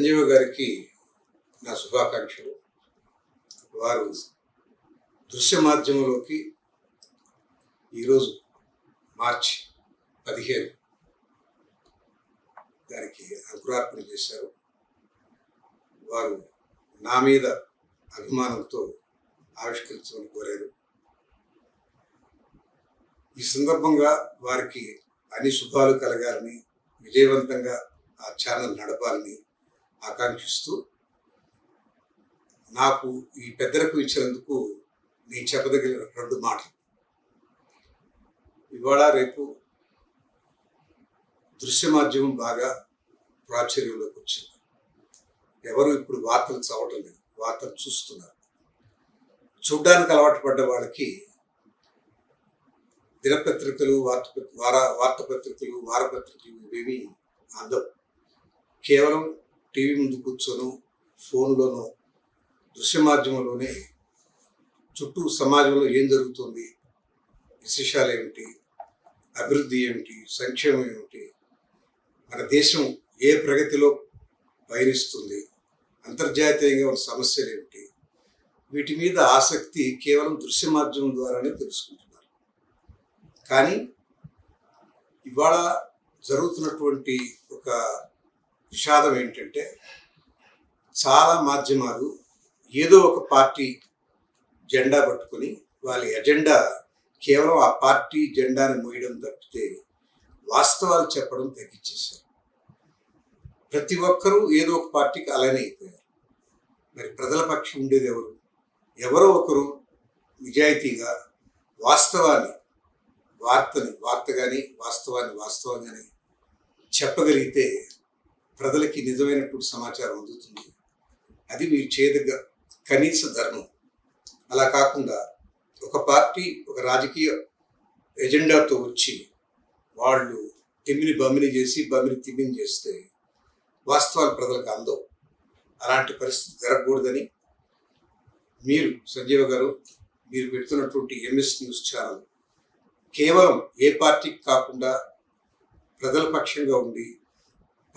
సంజీవ గారికి నా శుభాకాంక్షలు. వారు దృశ్య మాధ్యమంలోకి ఈరోజు మార్చి పదిహేను దానికి అంకురార్పణ చేశారు. వారు నా మీద అభిమానంతో ఆవిష్కరించమని కోరారు. ఈ సందర్భంగా వారికి అన్ని శుభాలు కలగాలని విజయవంతంగా ఆ ఛానల్ నడపాలని ఆకాంక్షిస్తూ నాకు ఈ పెద్దలకు ఇచ్చినందుకు నేను చెప్పదగిన రెండు మాటలు. ఇవాళ రేపు దృశ్య మాధ్యమం బాగా ప్రాచుర్యంలోకి వచ్చింది. ఎవరు ఇప్పుడు వార్తలు చదవటం లేదు. వార్తలు చూస్తున్నారు. చూడ్డానికి అలవాటు పడ్డ వాళ్ళకి దినపత్రికలు వార్త వార వార్తాపత్రికలు వారపత్రికలు ఇవేమి అందవు. కేవలం టీవీ ముందు కూర్చొని ఫోన్లోనో దృశ్య మాధ్యమంలోనే చుట్టూ సమాజంలో ఏం జరుగుతుంది విశేషాలు ఏమిటి అభివృద్ధి ఏమిటి సంక్షేమం ఏమిటి మన దేశం ఏ ప్రగతిలో పయనిస్తుంది అంతర్జాతీయంగా ఉన్న సమస్యలు ఏమిటి వీటి మీద ఆసక్తి కేవలం దృశ్య మాధ్యమం ద్వారానే తెలుసుకుంటున్నారు. కానీ ఇవాళ జరుగుతున్నటువంటి ఒక విషాదం ఏంటంటే చాలా మాధ్యమాలు ఏదో ఒక పార్టీ జెండా పట్టుకొని వాళ్ళ ఎజెండా కేవలం ఆ పార్టీ జెండాని మోయడం తప్పితే వాస్తవాలు చెప్పడం తగ్గించేశారు. ప్రతి ఒక్కరూ ఏదో ఒక పార్టీకి అలానే అయిపోయారు. మరి ప్రజల పక్షం ఉండేది ఎవరు? ఎవరో ఒకరు నిజాయితీగా వాస్తవాన్ని వార్తని వార్త కానీ వాస్తవాన్ని వాస్తవంగానే చెప్పగలిగితే ప్రజలకి నిజమైనటువంటి సమాచారం అందుతుంది. అది మీరు చేయదగ్గ కనీస ధర్మం. అలా కాకుండా ఒక పార్టీ ఒక రాజకీయ ఎజెండాతో వచ్చి వాళ్ళు తిమ్మిని బమ్మిని చేసి బమ్మిని తిమ్మిని చేస్తే వాస్తవాలు ప్రజలకు అందవు. అలాంటి పరిస్థితి జరగకూడదని మీరు సంజీవ గారు మీరు పెడుతున్నటువంటి ఎంఎస్ న్యూస్ ఛానల్ కేవలం ఏ పార్టీకి కాకుండా ప్రజల పక్షంగా ఉండి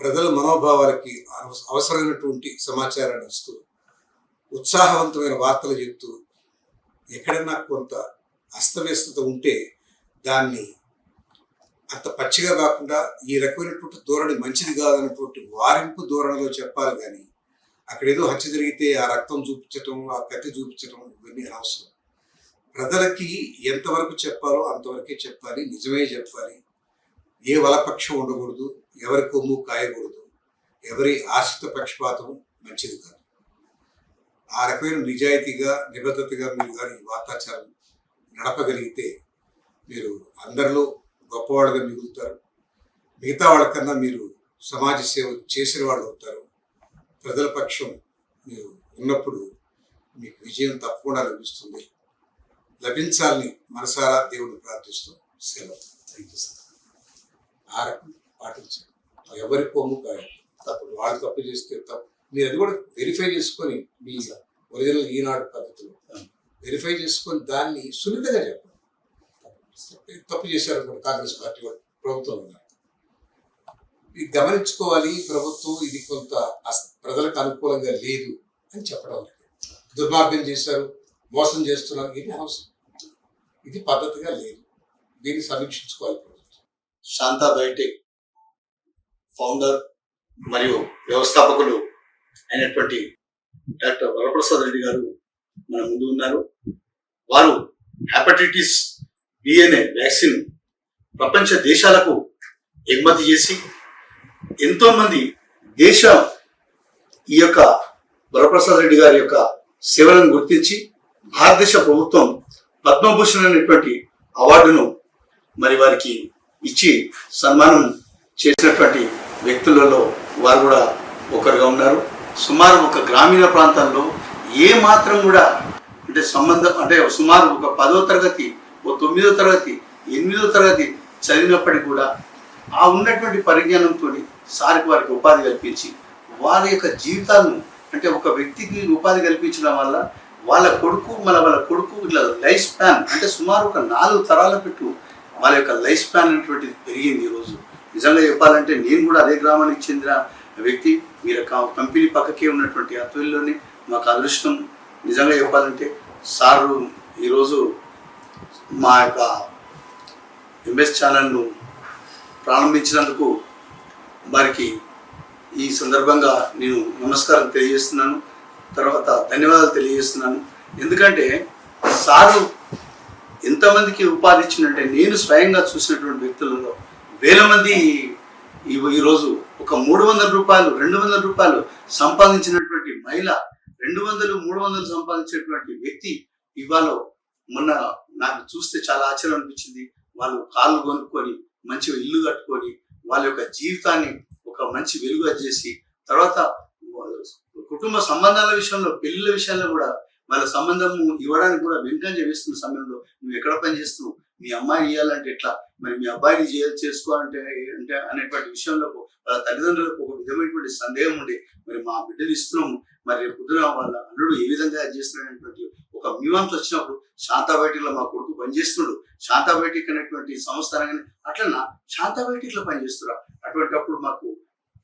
ప్రజల మనోభావాలకి అవస- అవసరమైనటువంటి సమాచారాన్ని ఇస్తూ ఉత్సాహవంతమైన వార్తలు చెప్తూ ఎక్కడైనా కొంత అస్తవ్యస్తత ఉంటే దాన్ని అంత పచ్చిగా కాకుండా ఈ రకమైనటువంటి ధోరణి మంచిది కాదన్నటువంటి వారింపు ధోరణిలో చెప్పాలి కానీ అక్కడ ఏదో హత్య జరిగితే ఆ రక్తం చూపించటం ఆ కత్తి చూపించటం ఇవన్నీ అనవసరం. ప్రజలకి ఎంతవరకు చెప్పాలో అంతవరకే చెప్పాలి నిజమే చెప్పాలి. ఏ వలపక్షం ఉండకూడదు ఎవరి కొమ్ము కాయకూడదు. ఎవరి ఆశ్రిత పక్షపాతం మంచిది కాదు. ఆ రకమైన నిజాయితీగా నిబద్ధతగా మీరు కానీ వార్తాచారం నడపగలిగితే మీరు అందరిలో గొప్పవాళ్ళుగా మిగులుతారు. మిగతా వాళ్ళకన్నా మీరు సమాజ సేవ చేసిన వాళ్ళు అవుతారు. ప్రజల పక్షం మీరు ఉన్నప్పుడు మీకు విజయం తప్పకుండా లభిస్తుంది. లభించాలని మనసారా దేవుడిని ప్రార్థిస్తూ సెలవు. Thank you sir. ఆ రకం పాటించండి. ఎవరి కొమ్ము తప్పుడు వాళ్ళు తప్పు చేస్తే తప్పు. మీరు అది కూడా వెరిఫై చేసుకొని మీ ఒరిజినల్ ఈనాడు పద్ధతిలో వెరిఫై చేసుకొని దాన్ని సున్నితంగా చెప్పండి. తప్పు చేశారు కూడా కాంగ్రెస్ పార్టీ వాళ్ళు ప్రభుత్వం ఇది గమనించుకోవాలి ప్రభుత్వం ఇది కొంత ప్రజలకు అనుకూలంగా లేదు అని చెప్పడం లేదు. దుర్మార్గం చేశారు మోసం చేస్తున్నారు ఇది అవసరం ఇది పద్ధతిగా లేదు. దీన్ని సమీక్షించుకోవాలి. శాంతాబయోటిక్ శాంతా ఫౌండర్ మరియు వ్యవస్థాపకులు అయినటువంటి డాక్టర్ వరప్రసాద్ రెడ్డి గారు మన ముందు ఉన్నారు. వారు హెపటైటిస్ బిఎన్ఏ వ్యాక్సిన్ ప్రపంచ దేశాలకు ఎగుమతి చేసి ఎంతోమంది దేశ ఈ యొక్క వరప్రసాద్ రెడ్డి గారి యొక్క సేవలను గుర్తించి భారతదేశ ప్రభుత్వం పద్మభూషణ్ అనేటువంటి అవార్డును మరి వారికి ఇచ్చి సన్మానం చేసినటువంటి వ్యక్తులలో వారు కూడా ఒకరుగా ఉన్నారు. సుమారు ఒక గ్రామీణ ప్రాంతంలో ఏ మాత్రం కూడా అంటే సంబంధం అంటే సుమారు ఒక పదో తరగతి ఓ తొమ్మిదో తరగతి ఎనిమిదో తరగతి చదివినప్పటికీ కూడా ఆ ఉన్నటువంటి పరిజ్ఞానంతో సారికి వారికి ఉపాధి కల్పించి వారి యొక్క జీవితాలను అంటే ఒక వ్యక్తికి ఉపాధి కల్పించడం వల్ల వాళ్ళ కొడుకు మన వాళ్ళ కొడుకు ఇట్లా లైఫ్ స్పాన్ అంటే సుమారు ఒక నాలుగు తరాల పెట్టు వాళ్ళ యొక్క లైఫ్ స్పాన్ అనేటువంటిది పెరిగింది ఈరోజు నిజంగా చెప్పాలంటే నేను కూడా అదే గ్రామానికి చెందిన వ్యక్తి మీరు కంపెనీ పక్కకే ఉన్నటువంటి అత్వెల్లోనే మాకు అదృష్టం. నిజంగా చెప్పాలంటే సారు ఈరోజు మా యొక్క ఎంఎస్ ఛానల్ను ప్రారంభించినందుకు వారికి ఈ సందర్భంగా నేను నమస్కారం తెలియజేస్తున్నాను. తర్వాత ధన్యవాదాలు తెలియజేస్తున్నాను. ఎందుకంటే సారు ఎంతమందికి ఉపాధి ఇచ్చిందంటే నేను స్వయంగా చూసినటువంటి వ్యక్తులలో వేల మంది ఈ ఈరోజు ఒక మూడు వందల రూపాయలు రెండు వందల రూపాయలు సంపాదించినటువంటి మహిళ రెండు వందలు మూడు వందలు సంపాదించినటువంటి వ్యక్తి ఇవాళ మొన్న నాకు చూస్తే చాలా ఆశ్చర్యం అనిపించింది. వాళ్ళు కాళ్ళు కొనుక్కొని మంచిగా ఇల్లు కట్టుకొని వాళ్ళ యొక్క జీవితాన్ని ఒక మంచి వెలుగు చేసి తర్వాత కుటుంబ సంబంధాల విషయంలో పెళ్ళిళ్ళ విషయంలో కూడా వాళ్ళ సంబంధము ఇవ్వడానికి కూడా వెంటనే చేస్తున్న సమయంలో. నువ్వు ఎక్కడ పని చేస్తున్నావు? మీ అమ్మాయిని ఇవ్వాలంటే ఎట్లా? మరి మీ అబ్బాయిని చేయాలి చేసుకోవాలంటే అంటే అనేటువంటి విషయంలో వాళ్ళ తల్లిదండ్రులకు ఒక విధమైనటువంటి సందేహం ఉండే మరి మా బిడ్డలు ఇస్తున్నాము. మరి రేపు పొద్దున వాళ్ళ అల్లుడు ఏ విధంగా చేస్తున్నాడనేటువంటి ఒక మీమాంస వచ్చినప్పుడు శాంతా మా కొడుకు పనిచేస్తున్నాడు. శాంతాబయటిక్ అనేటువంటి సంస్థ అనగానే అట్లనా? శాంతా పనిచేస్తున్నా అటువంటి అప్పుడు మాకు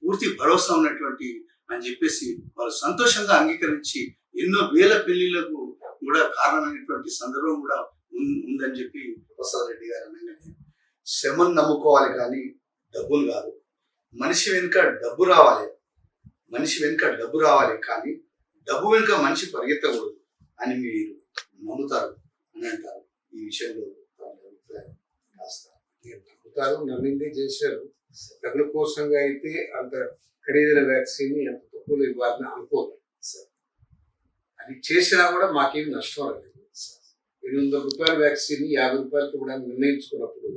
పూర్తి భరోసా ఉన్నటువంటి అని చెప్పేసి వాళ్ళు సంతోషంగా అంగీకరించి ఎన్నో వేల పెళ్ళిళ్ళకు కూడా కారణమైనటువంటి సందర్భం కూడా ఉందని చెప్పి ప్రసాద్ రెడ్డి గారు అనగానే శ్రమను నమ్ముకోవాలి కానీ డబ్బులు కాదు. మనిషి వెనుక డబ్బు రావాలి. మనిషి వెనుక డబ్బు రావాలి కానీ డబ్బు వెనుక మనిషి పరిగెత్తకూడదు అని మీరు నమ్ముతారు అని అంటారు. ఈ విషయంలో అభిప్రాయం కాస్త నమ్ముతారు నమ్మిందే చేశారు. డబ్బుల కోసంగా అయితే అంత ఖరీదైన వ్యాక్సిన్ అంత తక్కువలో ఇవ్వాలని అనుకోదు అది చేసినా కూడా మాకేం నష్టం రాలేదు. ఎనిమిది వందల రూపాయల వ్యాక్సిన్ యాభై రూపాయలకి కూడా నిర్ణయించుకున్నప్పుడు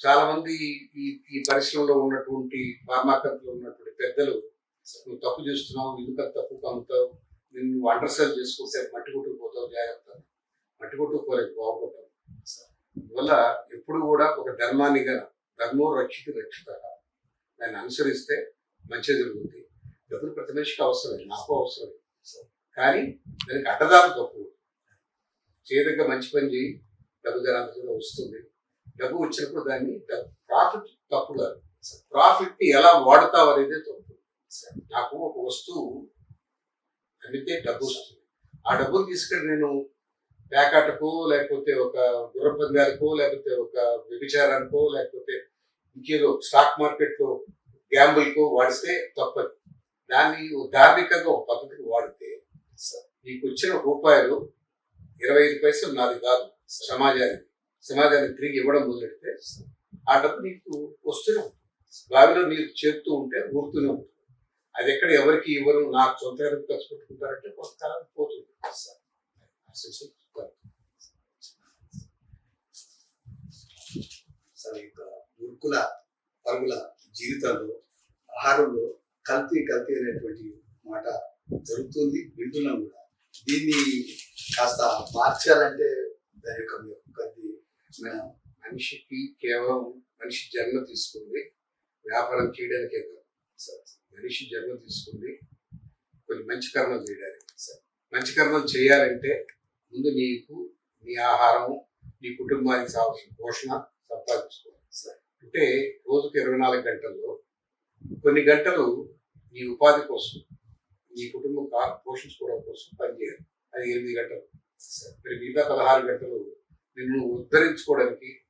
చాలా మంది ఈ ఈ పరిశ్రమలో ఉన్నటువంటి ఫార్మా కంపెనీలో ఉన్నటువంటి పెద్దలు నువ్వు తప్పు చేస్తున్నావు ఎందుకు తప్పు పంపుతావు? నిన్ను నువ్వు అండర్సెల్ చేసుకుంటే మట్టి కొట్టుకుపోతావు జాగ్రత్త. మట్టి కొట్టుకుపోలేదు బాగుపడతావు అందువల్ల ఎప్పుడు కూడా ఒక ధర్మానిగా ధర్మం రక్షిత రక్షిత దాన్ని అనుసరిస్తే మంచి జరుగుతుంది డబ్బులు ప్రతి మనిషికి అవసరమే నాకు అవసరమే. కానీ దానికి అడ్డదారు తప్పు. చేయదగ్గ మంచి పని చేయి డబ్బు జనాంతంగా వస్తుంది. డబ్బు వచ్చినప్పుడు దాన్ని ప్రాఫిట్ తప్పు కాదు. ప్రాఫిట్ని ఎలా వాడతావు అనేది తప్పు. నాకు ఒక వస్తువు అమ్మితే డబ్బు వస్తుంది. ఆ డబ్బులు తీసుకెళ్ళి నేను పేకాటకో లేకపోతే ఒక గుర్ర లేకపోతే ఒక వ్యభిచారానికో లేకపోతే ఇంకేదో స్టాక్ మార్కెట్లో గ్యాంబుల్కో వాడిస్తే తప్పదు. దాన్ని ధార్మికంగా ఒక పద్ధతికి వాడితే నీకు వచ్చిన రూపాయలు ఇరవై ఐదు పైసలు నాది కాదు సమాజానికి. సమాజానికి తిరిగి ఇవ్వడం మొదలెడితే ఆ డబ్బు నీకు వస్తూనే ఉంటుంది. బావిలో నీరు చేరుతూ ఉంటే ఊరుతూనే ఉంటుంది. అది ఎక్కడ ఎవరికి ఇవ్వరు నాకు సొంత ఖర్చు పెట్టుకుంటారంటే కొంతకాలం పోతుంది. సరే పరుగుల జీవితాల్లో ఆహారంలో కల్తీ కల్తీ అనేటువంటి మాట జరుగుతుంది వింటున్నాం కూడా. దీన్ని కాస్త మార్చాలంటే దాని యొక్క మీ యొక్క మనిషికి కేవలం మనిషి జన్మ తీసుకుంది వ్యాపారం చేయడానికే కాదు. మనిషి జన్మ తీసుకుంది కొన్ని మంచి కర్మలు చేయడానికి మంచి కర్మలు చేయాలంటే ముందు నీకు నీ ఆహారం నీ కుటుంబానికి కావాల్సిన పోషణ సంపాదించుకోవాలి అంటే రోజుకు ఇరవై నాలుగు గంటల్లో కొన్ని గంటలు నీ ఉపాధి కోసం ఈ కుటుంబం కా- పోషించుకోవడం కోసం పనిచేయాలి అది ఎనిమిది గంటలు. మరి మిగతా పదహారు గంటలు నిన్ను ఉద్ధరించుకోవడానికి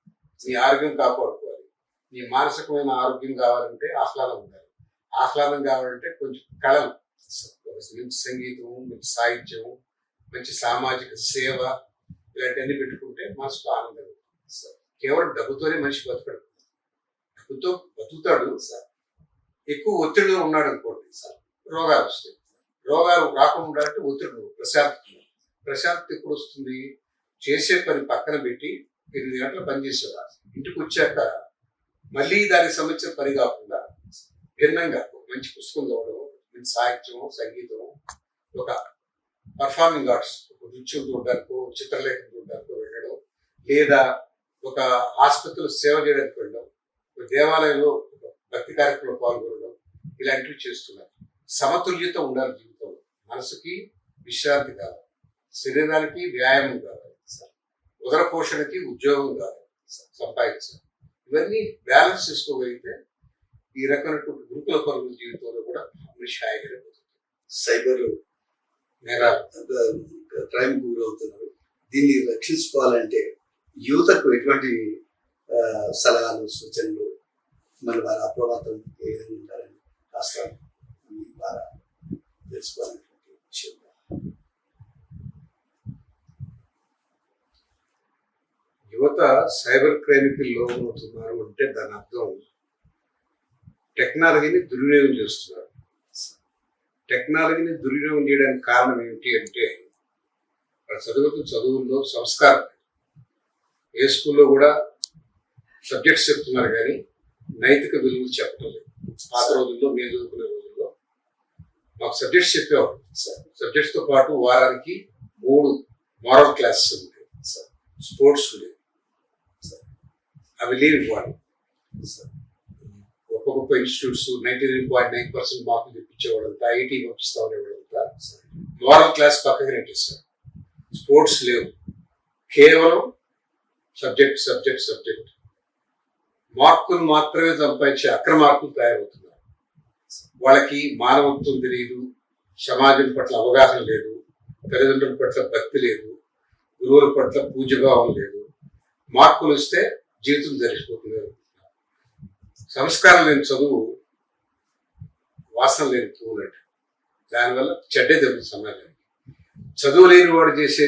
నీ ఆరోగ్యం కాపాడుకోవాలి. నీ మానసికమైన ఆరోగ్యం కావాలంటే ఆహ్లాదం ఉండాలి. ఆహ్లాదం కావాలంటే కొంచెం కళలు. మంచి సంగీతం మంచి సాహిత్యం మంచి సామాజిక సేవ ఇలాంటివన్నీ పెట్టుకుంటే మనసుకు ఆనందం. సార్ కేవలం డబ్బుతోనే మనిషి బతకడు. డబ్బుతో బతుకుతాడు. ఎక్కువ ఒత్తిడిలో ఉన్నాడు అనుకోండి రోగాలు వస్తాయి. రోగాలు రాకుండా ఉండాలంటే ఒత్తిడి ప్రశాంతత. ప్రశాంతత ఎప్పుడు వస్తుంది? చేసే పని పక్కన పెట్టి ఎనిమిది గంటలు పని ఇంటికి వచ్చాక మళ్ళీ దానికి సంబంధించిన పని కాకుండా భిన్నంగా ఒక మంచి పుస్తకం చదవడం మంచి సాహిత్యం సంగీతం ఒక పర్ఫార్మింగ్ ఆర్ట్స్ ఒక నృత్యం చూడడానికో చిత్రలేఖనం చూడడానికో వెళ్ళడం లేదా ఒక ఆసుపత్రిలో సేవ చేయడానికి వెళ్ళడం ఒక దేవాలయంలో ఒక భక్తి కార్యక్రమంలో పాల్గొనడం ఇలాంటివి చేస్తున్నారు. సమతుల్యత ఉండాలి మనసుకి విశ్రాంతి కావాలి. శరీరానికి వ్యాయామం కావాలి. ఉదర పోషణకి ఉద్యోగం కావాలి. సంపాదించాలి. ఇవన్నీ బ్యాలెన్స్ చేసుకోగలిగితే ఈ రకమైనటువంటి గురుకుల పరుగుల జీవితంలో కూడా మనిషి పోతుంది సైబర్ నేరాలు. క్రైమ్ గురవుతున్నారు. దీన్ని రక్షించుకోవాలంటే యువతకు ఎటువంటి సలహాలు సూచనలు మరి వారి అప్రమత్తం ఏ విధంగా ఉండాలని కాస్త ద్వారా తెలుసుకోవాలనేటువంటి విషయం యువత సైబర్ క్రైమ్కి లోనవుతున్నారు అంటే దాని అర్థం టెక్నాలజీని దుర్వినియోగం చేస్తున్నారు. టెక్నాలజీని దుర్వినియోగం చేయడానికి కారణం ఏమిటి అంటే వాళ్ళు చదువుతున్న చదువుల్లో సంస్కారం. ఏ స్కూల్లో కూడా సబ్జెక్ట్స్ చెప్తున్నారు కానీ నైతిక విలువలు చెప్పడం లేదు. పాత రోజుల్లో మేము చదువుకునే మాకు సబ్జెక్ట్స్ చెప్పేవారు. సార్తో పాటు వారానికి మూడు మారల్ క్లాసెస్ ఉంటాయి. స్పోర్ట్స్ ఉండేవి అవి లేవు ఇవ్వాలి గొప్ప గొప్ప institutes ninety nine point nine percent మార్కులు తెప్పించేవాడంతా ఐటీ పంపిస్తా ఉండేవాడంతా మారల్ క్లాస్ పక్కకి సార్. స్పోర్ట్స్ లేవు. కేవలం సబ్జెక్ట్ సబ్జెక్ట్ సబ్జెక్ట్. మార్కులు మాత్రమే సంపాదించే అక్రమార్కులు తయారవుతున్నారు వాళ్ళకి మానవత్వం తెలియదు సమాజం పట్ల అవగాహన లేదు తల్లిదండ్రుల పట్ల భక్తి లేదు గురువుల పట్ల పూజభావం లేదు. మార్కులు వస్తే జీవితం జరిగిపోతుంది. సంస్కారం లేని చదువు వాసన లేని పువ్వులంటే దానివల్ల చెడ్డే జరుగుతుంది సమాజానికి. చదువు లేని వాడు చేసే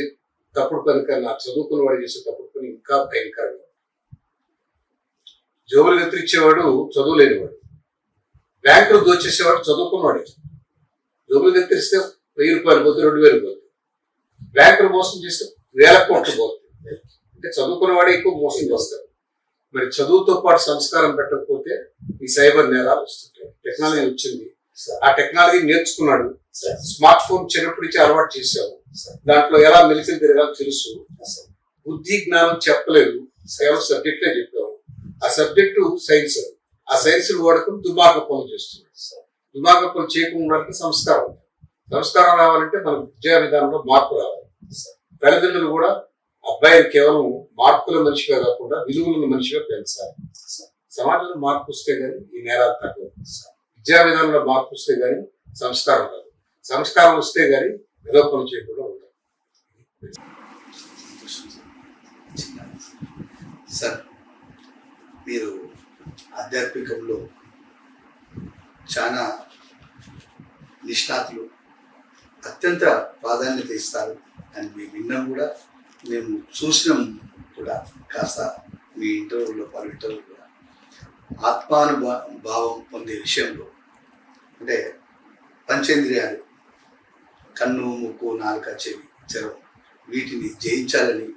తప్పుడు పని కన్నా చదువుకున్న వాడు చేసే తప్పుడు పని ఇంకా భయంకరంగా జోబులు ఎత్తిచ్చేవాడు చదువు లేనివాడు. బ్యాంకులు దోచేసేవాడు చదువుకున్నవాడే జోబులు ఎత్తిరిస్తే వెయ్యి రూపాయలు పోతే రెండు వేలు పోతుంది బ్యాంకులు మోసం చేస్తే వేల కోట్లు పోతుంది అంటే చదువుకున్నవాడే ఎక్కువ మోసం చేస్తాడు. మరి చదువుతో పాటు సంస్కారం పెట్టకపోతే ఈ సైబర్ నేరాలు వస్తుంటాయి. టెక్నాలజీ వచ్చింది. ఆ టెక్నాలజీ నేర్చుకున్నాడు. స్మార్ట్ ఫోన్ చిన్నప్పటి నుంచి అలవాటు చేశావు దాంట్లో ఎలా మెలికలు తిరగాలో తెలుసు. బుద్ధి జ్ఞానం చెప్పలేదు. కేవలం సబ్జెక్టే చెప్పాము. ఆ సబ్జెక్టు సైన్స్ ఆ సైన్స్ వాడుకుని దుమార్గ పనులు చేస్తున్నాడు దుమార్గ పనులు చేయకుండా సంస్కారం సంస్కారం రావాలంటే మన విద్యా విధానంలో మార్పు రావాలి. తల్లిదండ్రులు కూడా అబ్బాయిని కేవలం మార్కుల మనిషిగా కాకుండా విలువలను మనిషిగా పెంచాలి. సమాజంలో మార్పు వస్తే కానీ ఈ నేరాలు తగ్గవు. విద్యా విధానంలో మార్పు వస్తే కానీ సంస్కారం రాదు సంస్కారం వస్తే కానీ ఏదో పనులు చేయకుండా ఉంటారు సార్ మీరు ఆధ్యాత్మికంలో చాలా నిష్ణాతులు అత్యంత ప్రాధాన్యత ఇస్తారు. అని మేము విన్నాం కూడా మేము చూసినాం కూడా కాస్త మీ ఇంటర్వ్యూలో పలు ఇంటర్వ్యూ కూడా ఆత్మానుభా భావం పొందే విషయంలో. అంటే పంచేంద్రియాలు కన్ను ముక్కు నాలుక చెవి చెరం వీటిని జయించాలని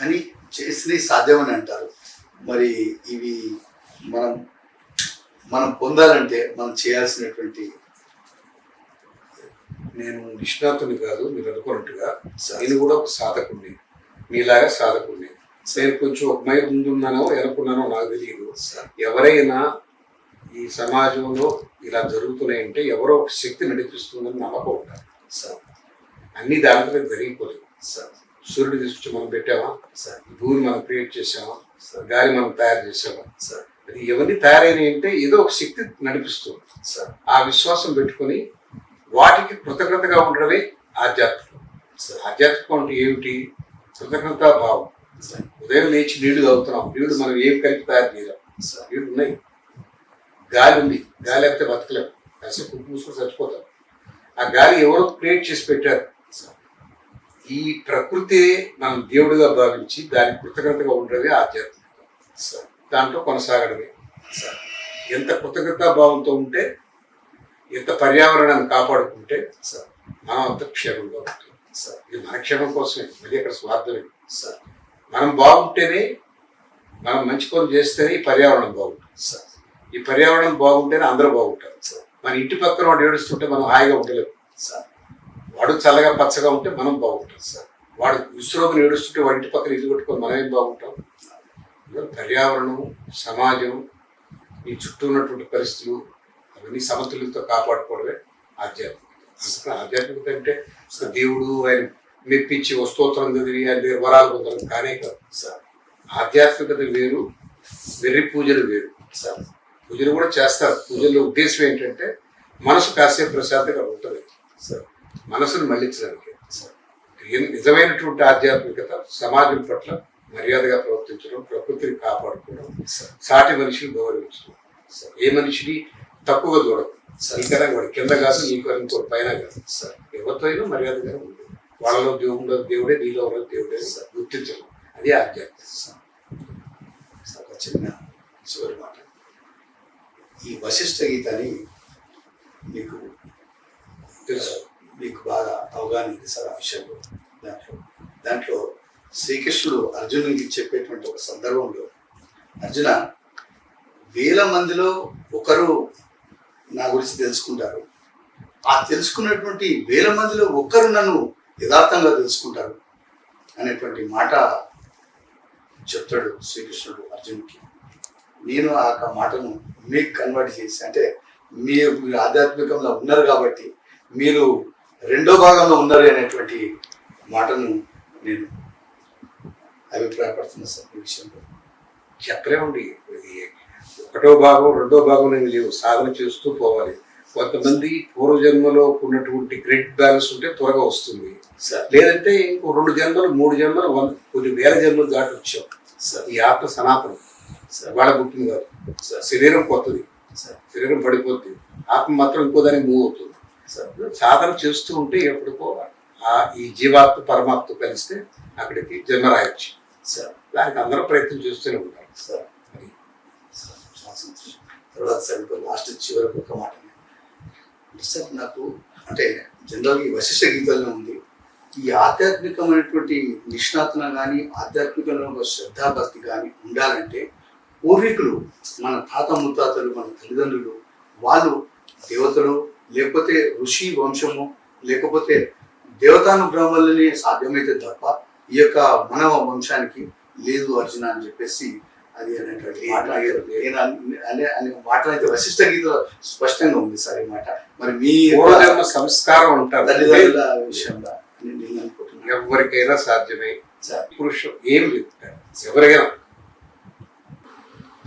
అని చేసినవి సాధ్యమని అంటారు. మరి ఇవి మనం మనం పొందాలంటే మనం చేయాల్సినటువంటి నేను నిష్ణాతుని కాదు మీరు అనుకున్నట్టుగా స- నేను కూడా ఒక సాధకుడిని మీలాగా సాధకుడిని నేను కొంచెం ఒక మై ముందున్నానో వెనుకున్నానో నాకు తెలియదు. ఎవరైనా ఈ సమాజంలో ఇలా జరుగుతున్నాయంటే ఎవరో ఒక శక్తి నడిపిస్తుందని నమ్మకం ఉంటారు స- అన్ని దాంట్లో జరిగిపోలేదు. స- సూర్యుడు తీసుకొచ్చి మనం పెట్టామా? స- ఈ భూమిని మనం క్రియేట్ చేసామా గాలి మనం తయారు చేసామా స- అది ఎవరిని తయారైనాయి అంటే ఏదో ఒక శక్తి నడిపిస్తుంది. ఆ విశ్వాసం పెట్టుకొని వాటికి కృతజ్ఞతగా ఉండడమే ఆధ్యాత్మికం. ఆధ్యాత్మికం అంటే ఏమిటి? కృతజ్ఞతా భావం. ఉదయం లేచి నీళ్ళు తాగుతున్నాం. నీళ్ళు మనం ఏం కలిపి తయారు చేయలేం. నీళ్ళు ఉన్నాయి. గాలి ఉంది. గాలి లేకపోతే బతకలేం. కాసేపు కుట్టు మూసుకొని చచ్చిపోతాం. ఆ గాలి ఎవరో క్రియేట్ చేసి పెట్టారు. ఈ ప్రకృతి మనం దేవుడిగా భావించి దానికి కృతజ్ఞతగా ఉండడమే ఆధ్యాత్మికం. దాంట్లో కొనసాగడమే. సార్ ఎంత కృతజ్ఞతాభావంతో ఉంటే ఎంత పర్యావరణాన్ని కాపాడుకుంటే సార్ మనం అంత క్షేమంగా ఉంటుంది. సార్ ఇది మన క్షేమం కోసమే మళ్ళీ అక్కడ స్వార్థమే. సార్ మనం బాగుంటేనే మనం మంచి పనులు చేస్తేనే ఈ పర్యావరణం బాగుంటుంది. సార్ ఈ పర్యావరణం బాగుంటేనే అందరూ బాగుంటారు. సార్ మన ఇంటి పక్కన వాడు ఏడుస్తుంటే మనం హాయిగా ఉండలేము. సార్ వాడు చల్లగా పచ్చగా ఉంటే మనం బాగుంటాం. సార్ వాడు విశ్రోగం ఏడుస్తుంటే వాడి ఇంటి పక్కన ఇల్లు కట్టుకొని మనం ఏం బాగుంటాం? పర్యావరణం సమాజం ఈ చుట్టూ ఉన్నటువంటి పరిస్థితులు అవన్నీ సమతుల్యతతో కాపాడుకోవడమే ఆధ్యాత్మికత. అందుకని ఆధ్యాత్మికత అంటే దేవుడు ఆయన మెప్పించి వస్తోత్రం చదివి ఆయన వరాలు పొందడం కానే కాదు సార్. ఆధ్యాత్మికత వేరు వెర్రి పూజలు వేరు సార్. పూజలు కూడా చేస్తారు. పూజల్లో ఉద్దేశం ఏంటంటే మనసు కాసేపు ప్రశాంతంగా ఉంటుంది సార్. మనసును మళ్ళించడానికి సార్. నిజమైనటువంటి ఆధ్యాత్మికత సమాజం పట్ల మర్యాదగా ప్రవర్తించడం ప్రకృతిని కాపాడుకోవడం సార్ సాటి మనిషిని గౌరవించడం. సార్ ఏ మనిషిని తక్కువగా చూడడం సార్. కూడా వాడు. కింద కాదు నీకు ఇంకో పైన కాదు. సార్ ఎవరితో అయినా మర్యాదగా ఉండదు వాళ్ళలో దేవుడు దేవుడే నీలో ఉన్న దేవుడే సార్ గుర్తించడం. అది ఆధ్యాత్మిక. సార్ సార్, ఒక చిన్న చివరి మాట. ఈ వశిష్ఠ గీతని మీకు తెలుసు. మీకు బాగా అవగాహన ఉంది సార్ ఆ విషయంలో. దాంట్లో దాంట్లో శ్రీకృష్ణుడు అర్జునుడికి చెప్పేటువంటి ఒక సందర్భంలో అర్జున వేల మందిలో ఒకరు నా గురించి తెలుసుకుంటారు. ఆ తెలుసుకున్నటువంటి వేల మందిలో ఒక్కరు నన్ను యథార్థంగా తెలుసుకుంటారు అనేటువంటి మాట చెప్తాడు శ్రీకృష్ణుడు అర్జునుడికి. నేను ఆ యొక్క మాటను మీకు కన్వర్ట్ చేసి అంటే మీ మీరు ఆధ్యాత్మికంలో ఉన్నారు కాబట్టి మీరు రెండో భాగంలో ఉన్నారు అనేటువంటి మాటను నేను అభిప్రాయపడుతున్నా సార్ ఈ విషయంలో చెప్పలేమండి. ఇది ఒకటో భాగం రెండో భాగం నేను లేవు సాధన చేస్తూ పోవాలి. కొంతమంది పూర్వజన్మలో ఉన్నటువంటి క్రెడిట్ బ్యాలెన్స్ ఉంటే త్వరగా వస్తుంది. సార్. లేదంటే ఇంకో రెండు జన్మలు మూడు జన్మలు వంద కొన్ని వేల జన్మలు దాటి వచ్చాం. సార్. ఈ ఆత్మ సనాతనం. సార్. వాళ్ళ పుట్టింది కాదు సార్. శరీరం కొత్తది. సార్. శరీరం పడిపోతుంది ఆత్మ మాత్రం ఇంకో దానికి మూవ్ అవుతుంది. సార్. సాధన చేస్తూ ఉంటే ఎప్పటికో ఆ ఈ జీవాత్మ పరమాత్మ కలిస్తే అక్కడికి జన్మ రాయొచ్చు. సార్ దానికి అందరూ ప్రయత్నం చేస్తూనే ఉంటారు. సార్ చాలా సంతోషం. తర్వాత సార్ ఇప్పుడు లాస్ట్ చివరకు ఒక మాట సార్ నాకు అంటే జనరల్గా ఈ గీతాల్లో ఉంది. ఈ ఆధ్యాత్మికమైనటువంటి నిష్ణాతన కానీ ఆధ్యాత్మికంలో ఒక శ్రద్ధాభక్తి కానీ ఉండాలంటే పూర్వీకులు మన తాత ముత్తాతలు మన తల్లిదండ్రులు వాళ్ళు దేవతలు లేకపోతే ఋషి వంశము లేకపోతే దేవతానుగ్రహాలనే సాధ్యమైతే తప్ప ఈ యొక్క మానవ వంశానికి లేదు అర్జున అని చెప్పేసి అది అనేటువంటి మాట అయితే వశిష్ఠ గీతలో స్పష్టంగా ఉంది సార్ ఈ మాట. మరి మీ సంస్కారం అంటారు. తల్లిదండ్రుల విషయంలో నేను అనుకుంటున్నాను. ఎవరికైనా సాధ్యమే. సార్. పురుషుడు ఏం లేదు ఎవరికైనా.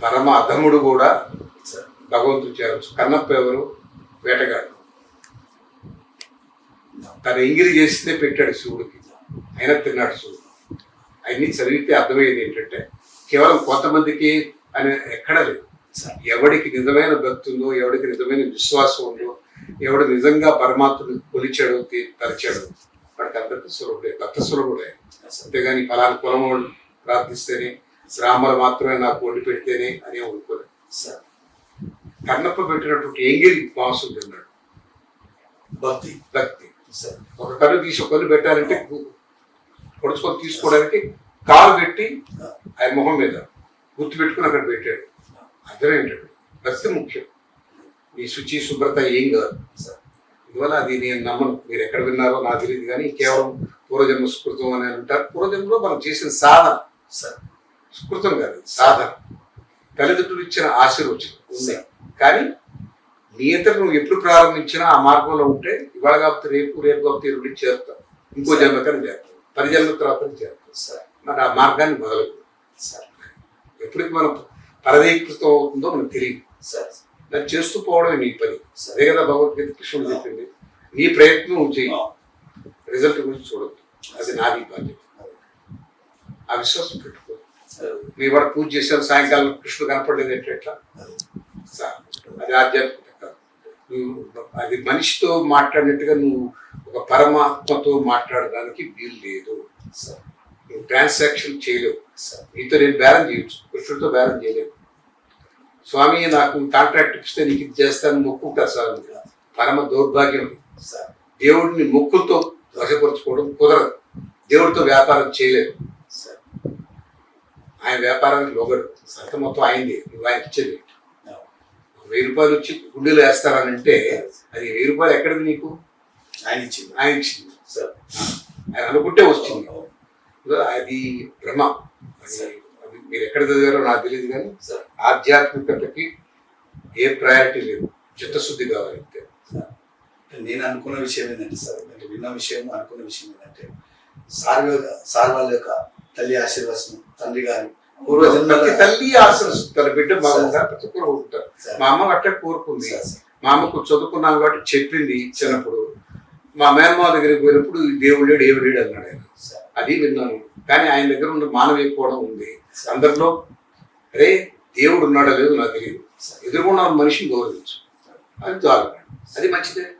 పరమ అధముడు కూడా భగవంతుడు చేరచ్చు కన్నప్ప ఎవరు? వేటగాడు. తన ఎంగిలి చేస్తే పెట్టాడు శివుడికి. అయినా తిన్నాడు శివుడు అవన్నీ చదివితే అర్థమయ్యేది ఏంటంటే కేవలం కొంతమందికి అని ఎక్కడా లేదు. ఎవడికి నిజమైన భక్తి ఉందో ఎవడికి నిజమైన విశ్వాసం ఉందో ఎవడు నిజంగా పరమాత్మను కొలిచాడు తీ- తలచాడు వాడికి అందరికీ సులభుడే భక్త సులభుడే అంతేగాని ఫలానా కులం ప్రార్థిస్తేనే బ్రాహ్మణులు మాత్రమే నాకు వండి పెడితేనే అని అనుకోలేదు. సార్. కన్నప్ప పెట్టినటువంటి ఎంగిలి మాంసం తిన్నాడు. భక్తి. భక్తి. సార్. ఒక కన్ను తీసి ఒక కన్ను పెట్టాలంటే పొడుచుకొని తీసుకోవడానికి కాలు పెట్టి ఆయన మొహం మీద గుర్తు పెట్టుకుని అక్కడ పెట్టాడు. అర్థం ప్రస్తుతం భక్తి ముఖ్యం. మీ శుచి శుభ్రత ఏం కాదు. సార్ అందువల్ల అది నేను నమ్మను. మీరు ఎక్కడ విన్నారో నాకు తెలియదు కానీ కేవలం పూర్వజన్మ సుకృతం అని అంటారు. పూర్వజన్మలో మనం చేసిన సాధన. సార్ సుకృతం కాదు సాధన. తల్లిదండ్రులు ఇచ్చిన ఆశీర్వచనం. ఉంది. కానీ నియంత్రణ నువ్వు ఎప్పుడు ప్రారంభించినా ఆ మార్గంలో ఉంటే ఇవాళ కాబట్టి రేపు రేపు కాబట్టి రెండు చేస్తావు ఇంకో జన్మకని చేస్తావు పది తర్వాత చేస్తావు సార్. మరి ఆ మార్గాన్ని మొదలు సార్. ఎప్పటికి మనం పరదీకృతం అవుతుందో మనకు తెలియదు. సార్. దాన్ని చేస్తూ పోవడమే నీ పని. అదే కదా భగవద్గీత కృష్ణుడు చెప్పింది. నీ ప్రయత్నం నువ్వు చేయి రిజల్ట్ గురించి చూడద్దు. అది నాది బాధ్యత. ఆ విశ్వాసం పెట్టుకో. మీ వాడు పూజ చేశాను సాయంకాలం కృష్ణుడు కనపడలేదు అంటే ఎట్లా? సార్. అది ఆధ్యాత్మికత కాదు. నువ్వు అది మనిషితో మాట్లాడినట్టుగా నువ్వు ఒక పరమాత్మతో మాట్లాడడానికి వీలు లేదు సార్ నువ్వు ట్రాన్సాక్షన్ చేయలేవు సార్ నీతో నేను బేరం చేయొచ్చు. కృష్ణుడితో బేరం చేయలేవు. స్వామి నాకు కాంట్రాక్ట్ ఇస్తే నీకు ఇది చేస్తాను మొక్కు కసాలి పరమ దౌర్భాగ్యం సార్ దేవుడిని మొక్కులతో వశపరుచుకోవడం కుదరదు. దేవుడితో వ్యాపారం చేయలేదు సార్ ఆయన వ్యాపారానికి లోగడు సంత మొత్తం అయింది నువ్వు ఆయన ఇచ్చేది వెయ్యి రూపాయలు వచ్చి గుండెలు వేస్తారని అంటే అది వెయ్యి రూపాయలు ఎక్కడిది నీకు? ఆయన ఇచ్చింది ఆయన ఇచ్చింది సార్ ఆయన అనుకుంటే వస్తుంది అది భ్రమ మీరు ఎక్కడ చదివారో నాకు తెలియదు కానీ సార్. ఆధ్యాత్మికతకి ఏ ప్రయారిటీ లేదు. చిత్తశుద్ధి కావాలి అంతే. నేను అనుకున్న విషయం ఏంటంటే సార్ అంటే విన్న విషయం అనుకున్న విషయం ఏంటంటే సార్ సార్ వాళ్ళ యొక్క తల్లి ఆశీర్వచనం తండ్రి గారి తల్లి తన బిడ్డ ప్రతి ఒక్కరు ఉంటారు. మా అమ్మ అట్టే కోరుకుంది. మా అమ్మకు చదువుకున్నాను కాబట్టి చెప్పింది చిన్నప్పుడు మా మేనమ్మ దగ్గరికి పోయినప్పుడు దేవుడు లేడు దేవుడు లేడు అన్నాడు ఆయన. సార్. అది విన్నాను. కానీ ఆయన దగ్గర ఉన్న మానవీయ కూడా ఉంది. అందరిలో అరే దేవుడు ఉన్నాడో లేదో నాకు తెలియదు. ఎదుర్కొన్న మనిషిని గౌరవించు. అది చాలు. అది మంచిదే.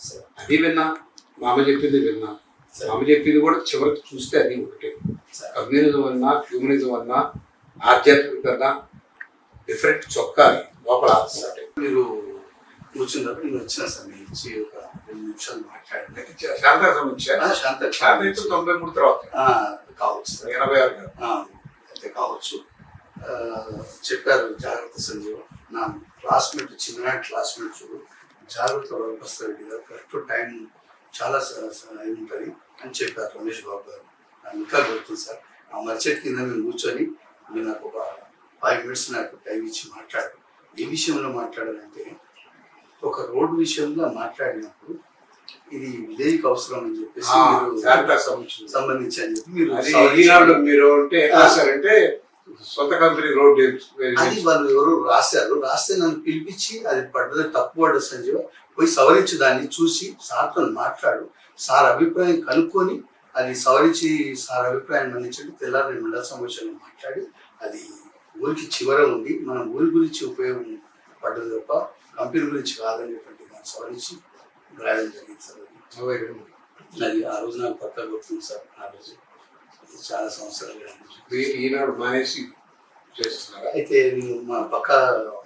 సార్. అది విన్నా మా అమ్మ చెప్పింది విన్నా. మామ చెప్పింది కూడా చివరికి చూస్తే అది ఒకటే. సార్. కమ్యూనిజం అన్నా హ్యూమనిజం అన్నా ఆధ్యాత్మిక అన్నా డిఫరెంట్ చొక్కా లోపల మీరు కూర్చున్నప్పుడు నేను వచ్చిన సార్ నేను ఇచ్చి ఒక రెండు నిమిషాలు మాట్లాడండి శాంతాసం వచ్చా శాంత శాంత తొంభై మూడు తర్వాత కావచ్చు సార్. ఎనభై ఆరు అయితే కావచ్చు చెప్పారు జాగ్రత్త సంజీవ నా క్లాస్మేట్ చిన్ననాటి క్లాస్మేట్ చూడు జాగ్రత్త వరపస్తారెడ్డి కదా కరెక్ట్ టైం చాలా ఉంటుంది అని చెప్పారు రమేష్ బాబు గారు ఇంకా గుర్తుంది సార్ ఆ మర్చెట్ కింద మేము కూర్చొని మీరు నాకు ఒక ఫైవ్ మినిట్స్ నాకు టైం ఇచ్చి మాట్లాడు ఏ విషయంలో మాట్లాడాలంటే ఒక రోడ్డు విషయంలో మాట్లాడినప్పుడు ఇది విలేజ్కి అవసరం అని చెప్పేసి. సంబంధించి అని చెప్పి మీరు మీరు అంటే రాశారంటే సొంత కంపెనీ రోడ్ అది వాళ్ళు ఎవరు రాశారు రాస్తే నన్ను పిలిపించి అది పడ్డది తప్పు పడ్డ సంజీవ పోయి సవరించి దాన్ని చూసి సార్తో మాట్లాడు సార్ అభిప్రాయం కనుక్కొని అది సవరించి సార్ అభిప్రాయం మన్నించండి తెల్లారి నేను మండల సమావేశంలో మాట్లాడి అది ఊరికి చివర ఉంది మనం ఊరి గురించి ఉపయోగం పడ్డది తప్ప కంపెనీ గురించి కాదనేటువంటి దాన్ని సవరించి రాయడం జరిగింది సార్. అది. అది ఆ రోజు నాకు పక్క గుర్తుంది సార్. ఆ రోజు చాలా సంవత్సరాలు అయింది. మీరు ఈనాడు మానేసి చేస్తున్నారా? అయితే మా పక్క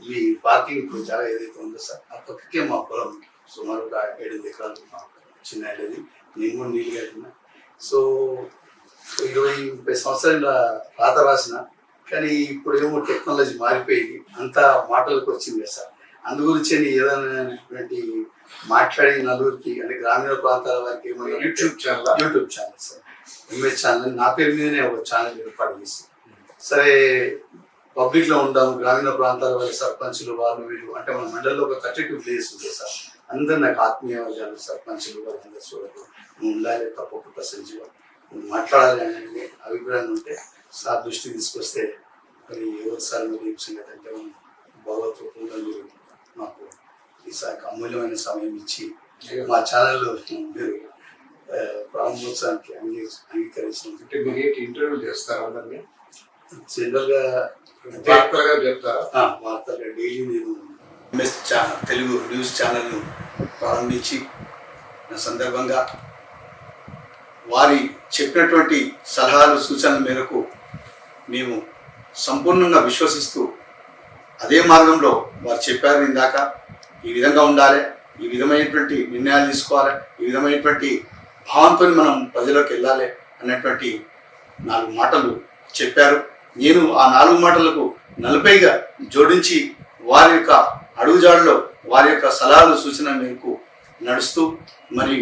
మీ పార్కింగ్ ఇప్పుడు జాగా ఏదైతే ఉందో సార్ ఆ పక్కకే మా పొలం సుమారు ఒక ఏడు ఎకరాలు మా చిన్న ఏడాది నేను కూడా నీళ్ళు కట్టిన. సో ఇరవై ముప్పై సంవత్సరాల రాత రాసిన. కానీ ఇప్పుడు ఏమో టెక్నాలజీ మారిపోయింది. అంతా మాటలకు వచ్చింది సార్. అందు గురించి ఏదైనా మాట్లాడి నలుగురికి అంటే గ్రామీణ ప్రాంతాల వారికి YouTube channel? YouTube channel sir MS channel. నా పేరు మీదనే ఒక ఛానల్ ఏర్పాటు చేసి సరే పబ్లిక్లో ఉంటాం గ్రామీణ ప్రాంతాల వాళ్ళ సర్పంచులు వాళ్ళు వీళ్ళు అంటే మన మండలంలో ఒక టూ ప్లేస్ ఉంది సార్ అందరు నాకు ఆత్మీయ వర్గాలు సర్పంచులు వాళ్ళందరూ చూడదు నువ్వు ఉండాలి తప్పకుండా సంజీవ. నువ్వు మాట్లాడాలి అనే అభిప్రాయం ఉంటే సార్ దృష్టికి తీసుకొస్తే మరి ఎవరు సార్ మరి ఏం సంగతి అంటే భగవద్రూపంగా మీరు మాకు ఈసారి అమూల్యమైన సమయం ఇచ్చి మా ఛానల్లో మీరు ప్రారంభోత్సవానికి అంగీ అంగీకరించినందుకు అంటే మీరు ఏంటి ఇంటర్వ్యూ చేస్తారా అందరినీ? జనరల్గా వార్తలుగా చెప్తారా? ఆ, వార్తగా డైలీ నేను ఎంఎస్ ఛానల్ తెలుగు న్యూస్ ఛానల్ను ప్రారంభించి నా సందర్భంగా వారి చెప్పినటువంటి సలహాలు సూచనల మేరకు మేము సంపూర్ణంగా విశ్వసిస్తూ అదే మార్గంలో వారు చెప్పారు ఇందాక. ఈ విధంగా ఉండాలి ఈ విధమైనటువంటి నిర్ణయాలు తీసుకోవాలి ఈ విధమైనటువంటి భావంతో మనం ప్రజలకు వెళ్ళాలి అన్నటువంటి నాలుగు మాటలు చెప్పారు. నేను ఆ నాలుగు మాటలకు నలభైగా జోడించి వారి యొక్క అడుగుజాడలో వారి యొక్క సలహాలు సూచన మేరకు నడుస్తూ మరి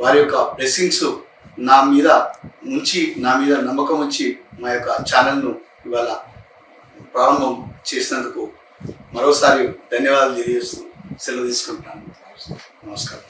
వారి యొక్క బ్లెస్సింగ్స్ నా మీద ఉంచి నా మీద నమ్మకం ఉంచి మా యొక్క ఛానల్ను ఇవాళ ప్రారంభం చేసినందుకు మరోసారి ధన్యవాదాలు se lo disculpamos. Namaskar.